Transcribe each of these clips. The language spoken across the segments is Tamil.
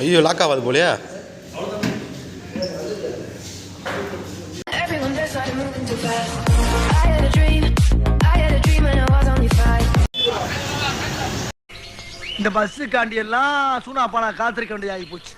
ஐயோ லாக் ஆகாது போலியா. இந்த பஸ்ஸுக்காண்டி எல்லாம் சூனாப்பானா காத்திருக்க வேண்டியதாகி போச்சு.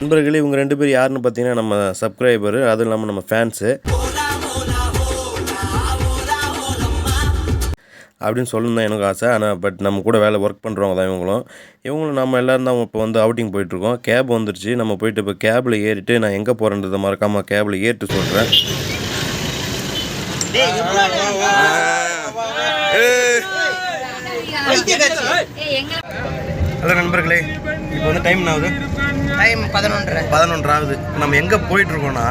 நண்பர்களே இவங்க ரெண்டு பேர் யாருன்னு பார்த்தீங்கன்னா நம்ம சப்ஸ்கிரைபரு அதுவும் இல்லாமல் நம்ம ஃபேன்ஸு அப்படின்னு சொல்லணும் தான் எனக்கு ஆசை. ஆனால் பட் நம்ம கூட வேலை ஒர்க் பண்ணுறவங்க தான் இவங்களும். இவங்களும் நம்ம எல்லோரும் தான் இப்போ வந்து அவுட்டிங் போயிட்டுருக்கோம். கேப் வந்துருச்சு. நம்ம போயிட்டு இப்போ கேபில் ஏறிட்டு நான் எங்கே போகிறேன்றதை மறக்காமல் கேபில் ஏறிட்டு சொல்கிறேன் ஹலோ நண்பர்களே இப்போ வந்து டைம் ஆகுது டைம் பதினொன்றரை. பதினொன்று ஆகுது நம்ம எங்கே போயிட்டுருக்கோன்னா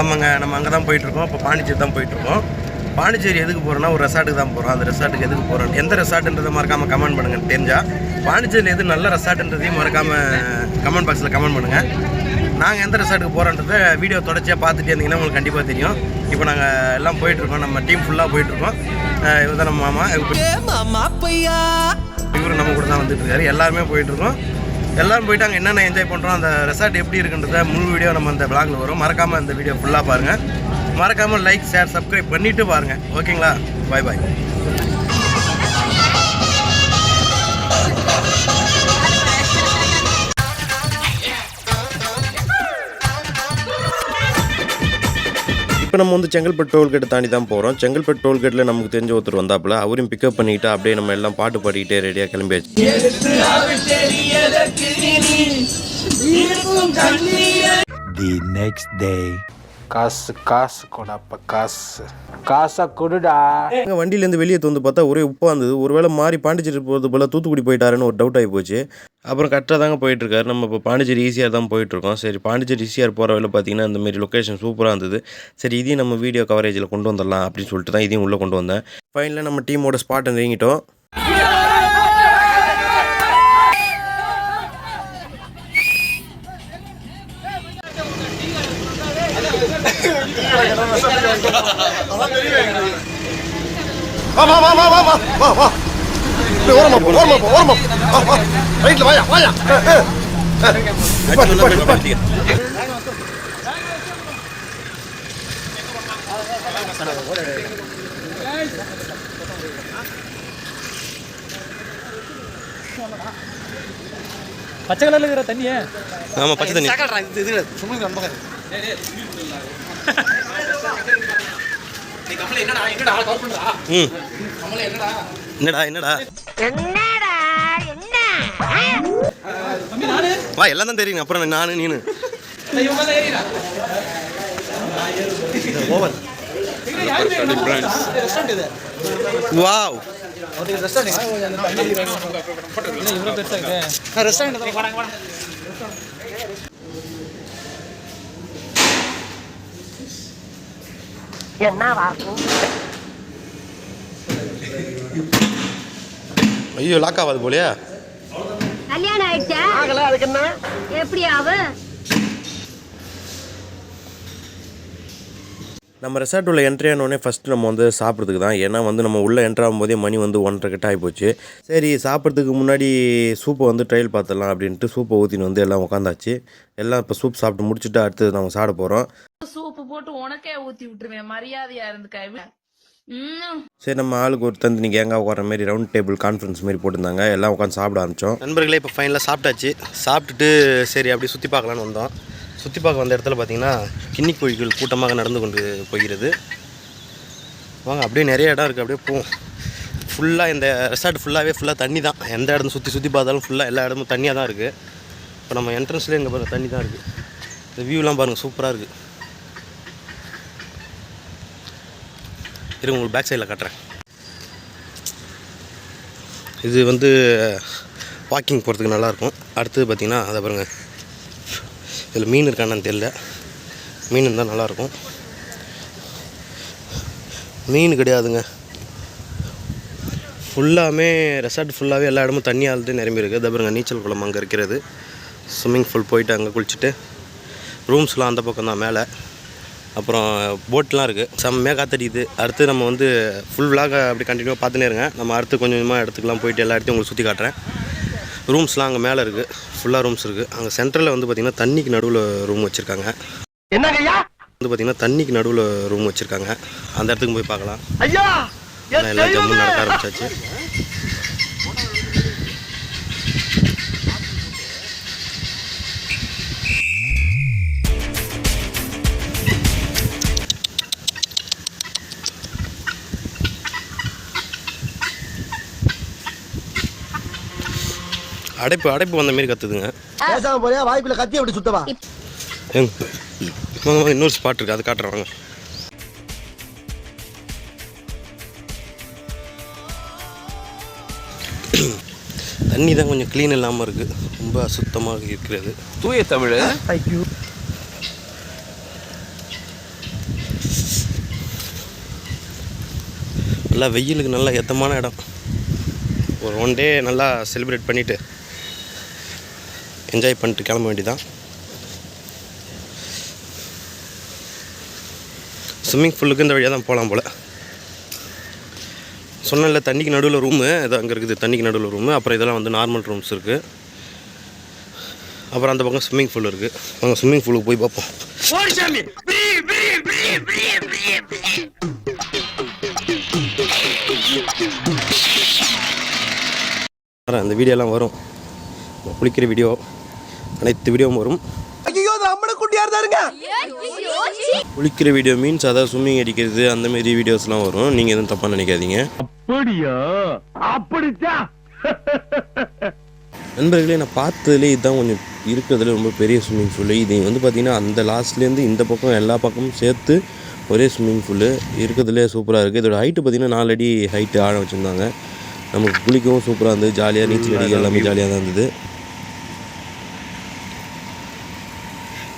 ஆமாங்க நம்ம அங்கே தான் போயிட்டுருக்கோம். இப்போ பாண்டிச்சேரி தான் போயிட்டுருக்கோம். பாண்டிச்சேரி எதுக்கு போகிறோன்னா ஒரு ரெசார்ட்டுக்கு தான் போகிறோம் அந்த ரெசார்ட்டுக்கு எதுக்கு போகிறோம் எந்த ரெசார்ட்டுன்றதை மறக்காமல் கமெண்ட் பண்ணுங்கள் தெரிஞ்சா பாண்டிச்சேரியில் எது நல்ல ரெசார்ட்டுன்றதையும் மறக்காமல் கமெண்ட் பாக்ஸில் கமெண்ட் பண்ணுங்கள் நாங்கள் எந்த ரெசார்ட்டுக்கு போகிறோன்றதை வீடியோ தொடர்ச்சியாக பார்த்துட்டே இருந்தீங்கன்னா உங்களுக்கு கண்டிப்பாக தெரியும். இப்போ நாங்கள் எல்லாம் போயிட்டுருக்கோம். நம்ம டீம் ஃபுல்லாக போயிட்டுருக்கோம். இவர் தான் நம்ம மாமா. இவரும் நம்ம கூட தான் வந்துட்டு இருக்காரு எல்லாருமே போயிட்டு இருக்கோம் எல்லாரும் போயிட்டு அங்கே என்னென்ன என்ஜாய் பண்ணுறோம் அந்த ரெசார்ட் எப்படி இருக்குன்றத முழு வீடியோ நம்ம அந்த vlogல வரும். மறக்காமல் அந்த வீடியோ ஃபுல்லாக பாருங்கள் மறக்காமல் லைக் ஷேர் சப்ஸ்கிரைப் பண்ணிவிட்டு பாருங்கள் ஓகேங்களா பாய் பாய் இப்போ நம்ம வந்து செங்கல்பட்டு டோல்கேட்டை தாண்டி தான் போகிறோம் செங்கல்பட்டு டோல்கேட்டில் நமக்கு தெரிஞ்ச ஒருத்தர் வந்தாப்புல அவரையும் பிக்கப் பண்ணிக்கிட்டு அப்படியே நம்ம எல்லாம் பாட்டு பாடிக்கிட்டே ரெடியாக கிளம்பியாச்சு the next day. காசு காசு கொடாப்பா காசு. காசா கொடுடா. எங்க வண்டியிலேருந்து வெளியே தந்து பார்த்தா ஒரே உப்பாக இருந்தது ஒருவேளை மாறி பாண்டிச்சேரி போகிறது போல் தூத்துக்குடி போயிட்டாருன்னு ஒரு டவுட் ஆகி போச்சு. அப்புறம் கரெக்டாக தாங்க போயிட்டுருக்காரு. நம்ம இப்போ பாண்டிச்சேரி ஈஸியாக தான் போயிட்டுருக்கோம். சரி பாண்டிச்சேரி ஈஸியாக போகிற வழியில் பார்த்தீங்கன்னா அந்தமாரி லொக்கேஷன் சூப்பராக இருந்தது. சரி இதையும் நம்ம வீடியோ கவரேஜில் கொண்டு வந்துடலாம் அப்படின்னு சொல்லிட்டு தான் இதையும் உள்ளே கொண்டு வந்தேன். ஃபைனலாக நம்ம டீமோட ஸ்பாட்டை நீங்கிட்டோம் வா வா வா வா வா வா வா வா ஓரமா போ ஓரமா போ ஓரமா. வா வா ரைட்ல வாயா வாயா. பச்சை கலர்ல இருக்கிற தண்ணியே ஆமாம் பச்சை தண்ணி ம் என்னடா என்னடா வா எல்லாம் தான் தெரியும். அப்புறம் நானு நீனு. Over wow. ஐயோ லாக் ஆகாது போலையா? கல்யாணம் ஆயிடுச்சா? ஆகல அதுக்கு என்ன? எப்படி ஆகும் நம்ம ரெசார்ட் உள்ள என்ட்ரி ஆனோடனே ஃபஸ்ட்டு நம்ம வந்து சாப்பிட்றதுக்கு தான். ஏன்னா வந்து நம்ம உள்ளே என்ட்ரு ஆகும்போதே மணி வந்து ஒன்றரை கிட்ட ஆகிப்போச்சு சரி சாப்பிட்றதுக்கு முன்னாடி சூப்பை வந்து ட்ரையல் பார்த்துடலாம் அப்படின்ட்டு சூப்பை ஊற்றின்னு வந்து எல்லாம் உட்காந்தாச்சு எல்லாம் இப்போ சூப் சாப்பிட்டு முடிச்சுட்டு அடுத்தது நம்ம சாப்பிட போகிறோம் சூப்பு போட்டு உனக்கே ஊத்தி விட்டுருவேன். மரியாதையா இருந்துக்க ம் சரி நம்ம ஆளுக்கு ஒரு தந்து கேங்காக உட்கார மாதிரி ரவுண்ட் டேபிள் கான்ஃபரன்ஸ் மாதிரி போட்டிருந்தாங்க. எல்லாம் உட்காந்து சாப்பிட ஆரம்பித்தோம் நண்பர்களே இப்போ ஃபைனலாக சாப்பிட்டாச்சு. சாப்பிட்டுட்டு சரி அப்படி சுற்றி பார்க்கலான்னு வந்தோம். சுற்றி பார்க்க வந்த இடத்துல பார்த்தீங்கன்னா கிண்ணி கோழிகள் கூட்டமாக நடந்து கொண்டு போகிறது. வாங்க அப்படியே நிறைய இடம் இருக்குது அப்படியே போவோம். ஃபுல்லாக இந்த ரெசார்ட் ஃபுல்லாகவே ஃபுல்லாக தண்ணி தான். எந்த இடம் சுற்றி சுற்றி பார்த்தாலும் ஃபுல்லாக எல்லா இடமும் தண்ணியாக தான் இருக்குது இப்போ நம்ம என்ட்ரன்ஸ்லேயே இங்கே பாருங்கள் தண்ணி தான் இருக்குது இந்த வியூலாம் பாருங்கள் சூப்பராக இருக்குது இருங்க உங்களுக்கு பேக் சைடில் காட்டுறேன். இது வந்து வாக்கிங் போகிறதுக்கு நல்லாயிருக்கும் அடுத்தது பார்த்திங்கன்னா அதை பாருங்கள் இதில் மீன் இருக்கான்னு தெரியல. மீன் இருந்தால் நல்லாயிருக்கும். மீன் கிடையாதுங்க. ஃபுல்லாமே ரெசார்ட் ஃபுல்லாகவே எல்லா இடமும் தண்ணி ஆழ்த்து நிரம்பி இருக்குது அதை நீச்சல் குளம் அங்கே இருக்கிறது. ஸ்விம்மிங் பூல் போயிட்டு அங்கே குளிச்சுட்டு ரூம்ஸ்லாம் அந்த பக்கம் தான் மேலே. அப்புறம் போட்லாம் இருக்குது செம்மையாக காத்தடிக்குது. அடுத்து நம்ம வந்து ஃபுல் விளாக அப்படி கண்டினியூவாக பார்த்துனே இருங்க. நம்ம அடுத்து கொஞ்சம் கொஞ்சமாக இடத்துக்குலாம் போயிட்டு எல்லா இடத்தையும் உங்களுக்கு சுற்றி காட்டுறேன். ரூம்ஸ்லாம் அங்கே மேலே இருக்குது ஃபுல்லாக ரூம்ஸ் இருக்குது அங்கே சென்டரில் வந்து பார்த்திங்கன்னா தண்ணிக்கு நடுவில் ரூம் வச்சுருக்காங்க. என்னங்கய்யா? வந்து பார்த்திங்கன்னா தண்ணிக்கு நடுவில் ரூம் வச்சுருக்காங்க. அந்த இடத்துக்கு போய் பார்க்கலாம். ஐயா எல்லாம் ஜம்மு நடக்க ஆரம்பிச்சாச்சு. அடைப்பு அடைப்பு வந்த மாரி கத்துதுங்க. பேசாம போறியா? வாய்க்குள்ள கத்தி அப்படி சுத்தவா? இன்னொரு ஸ்பாட் இருக்குது அது காட்டுறேன் வாங்க. தண்ணி தான் கொஞ்சம் க்ளீன் இல்லாமல் இருக்குது ரொம்ப அசுத்தமாக இருக்கிறது. தூய தமிழ். நல்லா வெயிலுக்கு நல்லா எத்தமான இடம். ஒரு ஒன் டே நல்லா செலிப்ரேட் பண்ணிவிட்டு என்ஜாய் பண்ணிட்டு கிளம்ப வேண்டியதான் ஸ்விம்மிங் பூலுக்கு இந்த வழியாக தான் போகலாம் போல். சொன்னேன்ல தண்ணிக்கு நடுவில் ரூமு இது அங்கே இருக்குது தண்ணிக்கு நடுவில் ரூமு அப்புறம் இதெல்லாம் வந்து நார்மல் ரூம்ஸ் இருக்குது அப்புறம் அந்த பக்கம் ஸ்விம்மிங் பூல் இருக்குது வாங்க ஸ்விம்மிங் பூலுக்கு போய் பார்ப்போம். அந்த வீடியோலாம் வரும். குளிக்கிற வீடியோ அனைத்து வீடியோவும் வரும். குளிக்கிற வீடியோ மீன்ஸ் அதாவது ஸ்விம்மிங் அடிக்கிறது அந்த மாதிரி வீடியோஸ்லாம் வரும். நீங்கள் எதுவும் தப்பாக நினைக்காதீங்க. அப்படியா? அப்படிச்சா? நண்பர்களே நான் பார்த்ததுலேயே இதுதான் கொஞ்சம் இருக்கிறதுல ரொம்ப பெரிய ஸ்விம்மிங் பூல் இது வந்து பார்த்திங்கன்னா அந்த லாஸ்ட்லேருந்து இந்த பக்கம் எல்லா பக்கமும் சேர்த்து ஒரே ஸ்விம்மிங் பூல் இருக்கிறதுலே சூப்பராக இருக்குது இதோட ஹைட்டு பார்த்திங்கன்னா நாலு அடி ஹைட்டு ஆழம் வச்சுருந்தாங்க. நமக்கு குளிக்கவும் சூப்பராக இருந்தது. ஜாலியாக நீச்சல் அடிக்க எல்லாமே ஜாலியாக தான் இருந்தது.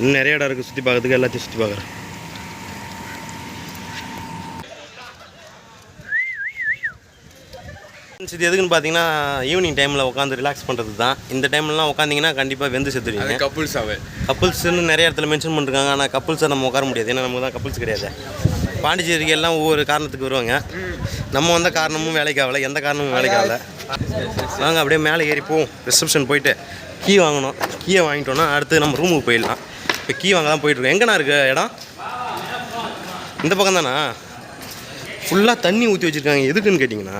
இன்னும் நிறைய இடம் இருக்குது சுற்றி பார்க்கறதுக்கு எல்லாத்தையும் சுற்றி பார்க்குறேன். இது எதுக்குன்னு பார்த்தீங்கன்னா ஈவினிங் டைமில் உட்காந்து ரிலாக்ஸ் பண்ணுறது தான். இந்த டைம்லலாம் உட்காந்திங்கன்னா கண்டிப்பாக வெந்து செத்துருவீங்க. கப்புள்ஸ் அவன் கப்புள்ஸ்னு நிறைய இடத்துல மென்ஷன் பண்ணிருக்காங்க ஆனால் கப்புள்ஸை நம்ம உட்கார முடியாது. ஏன்னா நமக்கு தான் கப்புள்ஸ் கிடையாது. பாண்டிச்சேரிக்கு எல்லாம் ஒவ்வொரு காரணத்துக்கு வருவாங்க. நம்ம வந்த காரணமும் வேலைக்கு ஆகலை எந்த காரணமும் வேலைக்கு ஆகலை. வாங்க அப்படியே மேலே ஏறி போவோம். ரிசப்ஷன் போயிட்டு கீ வாங்கணும். கீயை வாங்கிட்டோன்னா அடுத்து நம்ம ரூமுக்கு போயிடலாம். இப்போ கீ வாங்க தான் போயிட்டுருக்கோம் எங்கண்ணா இருக்கு இடம்? இந்த பக்கம் தானா? ஃபுல்லாக தண்ணி ஊற்றி வச்சுருக்காங்க. எதுக்குன்னு கேட்டிங்கன்னா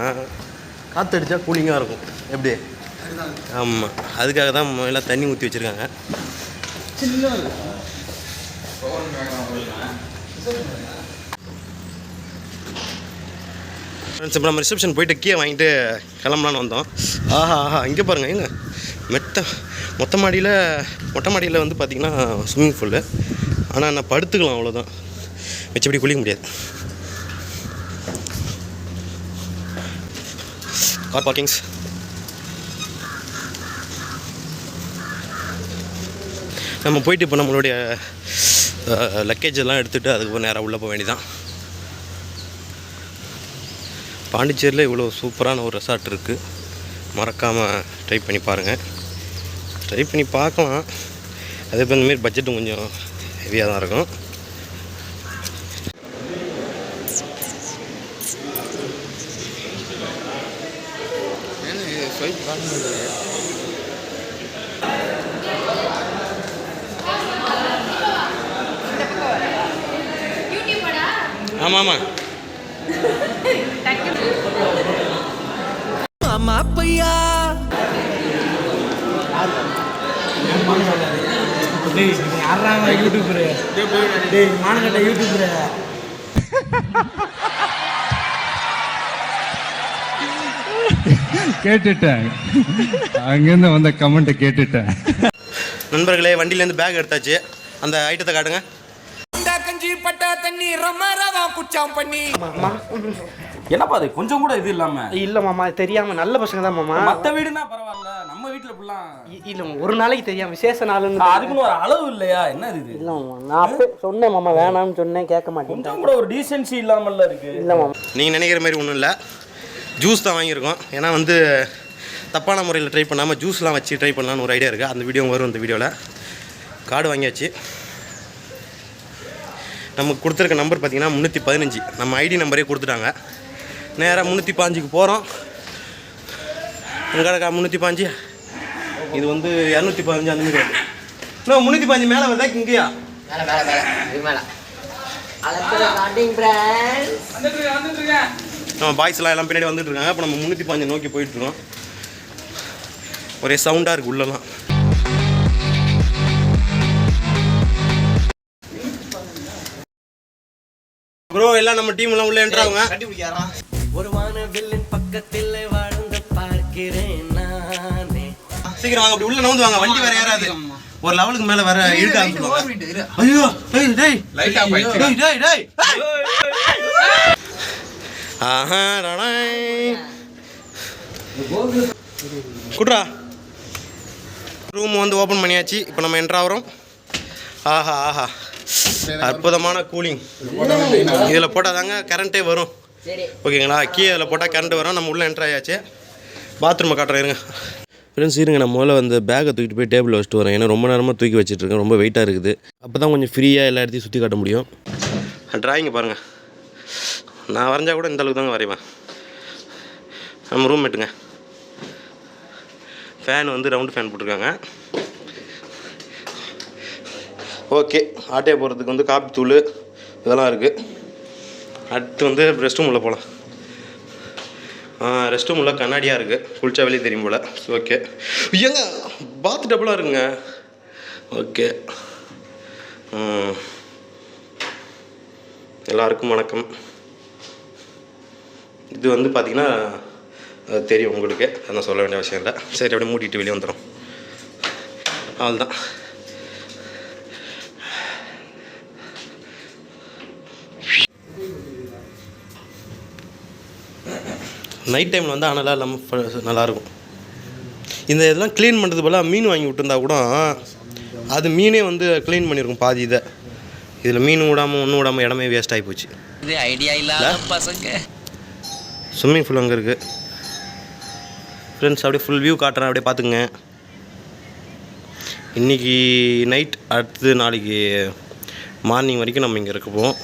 காற்றடிச்சா கூலிங்காக இருக்கும். எப்படி? ஆமாம் அதுக்காக தான் எல்லாம் தண்ணி ஊற்றி வச்சுருக்காங்க. ஃப்ரெண்ட்ஸ் இப்போ நம்ம ரிசப்ஷன் போயிட்டு கீயை வாங்கிட்டு கிளம்பலான்னு வந்தோம். ஆஹா ஆஹா. இங்கே பாருங்கள் எங்க? மெத்த மொத்த மாடியில் மொட்டை மாடியில் வந்து பார்த்திங்கன்னா ஸ்விம்மிங் பூலு ஆனால் நான் படுத்துக்கலாம் அவ்வளோதான் மிச்சப்படி குளிக்க முடியாது. கார் பார்க்கிங்ஸ் நம்ம போயிட்டு இப்போ நம்மளுடைய லக்கேஜ் எல்லாம் எடுத்துகிட்டு அதுக்கப்புறம் நேராக உள்ளே போக வேண்டியதான் பாண்டிச்சேரியில் இவ்வளோ சூப்பரான ஒரு ரெசார்ட் இருக்குது மறக்காமல் ட்ரை பண்ணி பாருங்கள் ட்ரை பண்ணி பார்க்கலாம். அதே போல் இந்தமாரி பட்ஜெட்டும் கொஞ்சம் ஹெவியாக தான் இருக்கும். ஆமாம் ஆமாம் கேட்டுட்டேன். அங்கேருந்து வந்த கமெண்ட்டை கேட்டுட்டேன். நண்பர்களே வண்டியிலேருந்து பேக் எடுத்தாச்சு. அந்த ஐட்டத்தை காட்டுங்க. என்னப்பா அது? கொஞ்சம் கூட இது இல்லாம. இல்ல மாமா தெரியாம நல்ல பசங்க தான் மாமா. மத்த வீடுனா பரவாயில்ல. நம்ம வீட்டுல இப்படிலாம் இல்ல ஒரு நாளைக்கு தெரியாம விசேஷ நாளுன்னு அதுக்குன்னு ஒரு அளவு இல்லையா? என்ன இது? இல்ல மாமா நான் சொன்னேன் மாமா வேணாம்னு சொன்னேன் கேட்க மாட்டேன் கூட ஒரு டீசென்சி இல்லாமல்ல இருக்கு. இல்ல மாமா. நீங்கள் நினைக்கிற மாதிரி ஒன்றும் இல்லை. ஜூஸ் தான் வாங்கியிருக்கோம். ஏன்னா வந்து தப்பான முறையில் ட்ரை பண்ணாமல் ஜூஸ்லாம் வச்சு ட்ரை பண்ணலான்னு ஒரு ஐடியா இருக்குது அந்த வீடியோ வரும் இந்த வீடியோவில் கார்டு வாங்கியாச்சு. நமக்கு கொடுத்துருக்க நம்பர் பார்த்தீங்கன்னா முந்நூற்றி பதினஞ்சு. நம்ம ஐடி நம்பரே கொடுத்துட்டாங்க. நேராக முந்நூற்றி பாஞ்சுக்கு போகிறோம் எங்கடக்கா முந்நூற்றி பாஞ்சு இது வந்து இரநூத்தி பதினஞ்சு அந்த மாதிரி வருது இன்னும் முந்நூற்றி பாஞ்சு மேலே வருதா? இங்கேயா? மேல மேல மேல. இது மேல. அலப்பற ஸ்டார்டிங் பிராண்ட் நம்ம பாய்ஸ்லாம் எல்லாம் பின்னாடி வந்துட்டு இருக்காங்க. இப்போ நம்ம முந்நூற்றி பாஞ்சு நோக்கி போயிட்டு இருக்கோம். ஒரே சவுண்டாக இருக்குது உள்ளலாம். ப்ரோ எல்லாம் நம்ம டீம் எல்லாம் உள்ள என்ட்ராங்க ஒரு வானவில்லின் பக்கத்தில் சீக்கிரம் வாங்க அப்படி உள்ள நவுந்து வாங்க வண்டி வேற ஏறாது. ஒரு லெவலுக்கு மேல வேற சொல்லுவாங்க ஐயோ டேய் டேய். டேய் டேய் டேய். ஆஹா டடாய் குட்ரா ரூம் வந்து ஓப்பன் பண்ணியாச்சு. இப்போ நம்ம என்ட்ரு ஆகிறோம். ஆஹா ஆஹா. அற்புதமான கூலிங் இதில் போட்டால் தாங்க கரண்ட்டே வரும். ஓகேங்களா கீ அதில் போட்டால் கரண்ட் வரும். நம்ம உள்ளே என்ட்ரு ஆயாச்சு. பாத்ரூமை காட்டுறேன் இருங்க. ஃப்ரெண்ட்ஸ் இருங்க நான் முதல்ல வந்து பேக்கை தூக்கிட்டு போய் டேபிள் வச்சுட்டு வரேன். ஏன்னா ரொம்ப நேரமாக தூக்கி வச்சுட்டு இருக்கேன் ரொம்ப வெயிட்டாக இருக்குது. அப்போ தான் கொஞ்சம் ஃப்ரீயாக எல்லா இடத்தையும் சுற்றி காட்ட முடியும். ட்ராயிங்கை பாருங்கள் நான் வரைஞ்சால் கூட இந்த அளவுக்கு தாங்க வரைவேன். நம்ம ரூம் மேட்டுங்க ஃபேன் வந்து ரவுண்டு ஃபேன் போட்டிருக்காங்க. ஓகே ஆட்டையை போகிறதுக்கு வந்து காப்பி தூள் இதெல்லாம் இருக்குது அடுத்து வந்து ரெஸ்ட் ரூம் போகலாம் ரெஸ்ட் ரூம் உள்ள கண்ணாடியாக இருக்குது குளிச்சா வெளியே தெரியும் போல். ஓகே ஏங்க பாத் டபுளாக இருக்குங்க. ஓகே எல்லாருக்கும் வணக்கம். இது வந்து பார்த்திங்கன்னா தெரியும் உங்களுக்கு. அதை நான் சொல்ல வேண்டிய அவசியம் இல்லை. சரி அப்படியே மூடிட்டு வெளியே வந்துடும் அவ்வளோதான் நைட் டைமில் வந்து அனலாக இல்லாமல் நல்லாயிருக்கும் இந்த இதெல்லாம் க்ளீன் பண்ணுறது போல் மீன் வாங்கி விட்டுருந்தா கூட அது மீனே வந்து க்ளீன் பண்ணியிருக்கும் பாதி இதை. இதில் மீன் விடாமல் ஒன்றும் விடாமல் இடமே வேஸ்ட் ஆகி போச்சு. இது ஐடியா இல்லாத பசங்க. ஸ்விம்மிங் பூல் அங்கே இருக்குது ஃப்ரெண்ட்ஸ் அப்படியே ஃபுல் வியூ காட்டுறேன். அப்படியே பார்த்துக்குங்க இன்றைக்கி நைட் அடுத்து நாளைக்கு மார்னிங் வரைக்கும் நம்ம இங்கே இருக்கப்போம்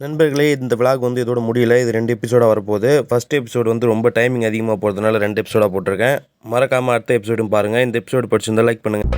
நண்பர்களே இந்த விளாக் வந்து இதோட முடியல இது ரெண்டு எபிசோடாக வரப்போகுது ஃபஸ்ட் எபிசோடு வந்து ரொம்ப டைமிங் அதிகமாக போகிறதுனால ரெண்டு எபிசோடாக போட்டிருக்கேன் மறக்காமல் அடுத்த எபிசோடும் பாருங்கள் இந்த எபிசோடு படிச்சிருந்தா லைக் பண்ணுங்கள்